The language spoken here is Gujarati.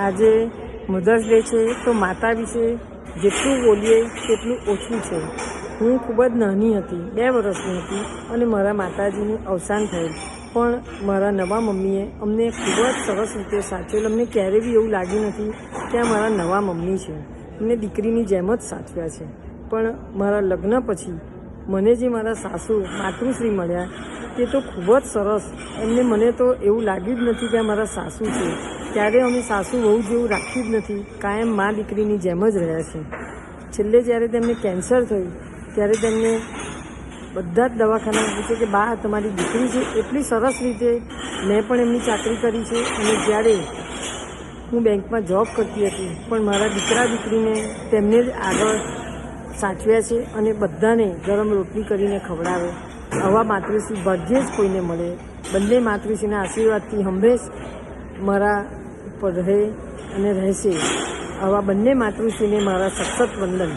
આજે મધર્સ ડે છે, તો માતા વિશે જેટલું બોલીએ તેટલું ઓછું છે. હું ખૂબ જ નાની હતી, બે વર્ષની હતી અને મારા માતાજીનું અવસાન થયું. પણ મારા નવા મમ્મીએ અમને ખૂબ જ સરસ રીતે સાચવેલ. અમને ક્યારેય બી એવું લાગ્યું નથી કે આ મારા નવા મમ્મી છે. અમને દીકરીની જેમ જ સાચવ્યા છે. પણ મારા લગ્ન પછી મને જે મારા સાસુ, માતૃશ્રી મળ્યા, તે તો ખૂબ જ સરસ. એમને મને તો એવું લાગ્યું જ નથી કે આ મારા સાસુ છે. ત્યારે અમે સાસુ વહુ જેવું રાખ્યું જ નથી. કાયમ મા દીકરીની જેમ જ રહ્યા છે. છેલ્લે જ્યારે તેમને કેન્સર થયું, ત્યારે તેમને બધા જ દવાખાના પૂછે કે, બા, તમારી દીકરી છે, એટલી સરસ રીતે મેં પણ એમની ચાકરી કરી છે અને જ્યારે હું બેંકમાં જોબ કરતી હતી, પણ મારા દીકરા દીકરીને તેમને જ આગળ સાચવ્યા છે અને બધાને ગરમ રોટલી કરીને ખવડાવે. આવા માતૃશ્રી ભાગ્યે જ કોઈને મળે. બંને માતૃશ્રીના આશીર્વાદથી હંમેશ મારા ઉપર રહે અને રહેશે. આવા બંને માતૃશ્રીને મારા સખત વંદન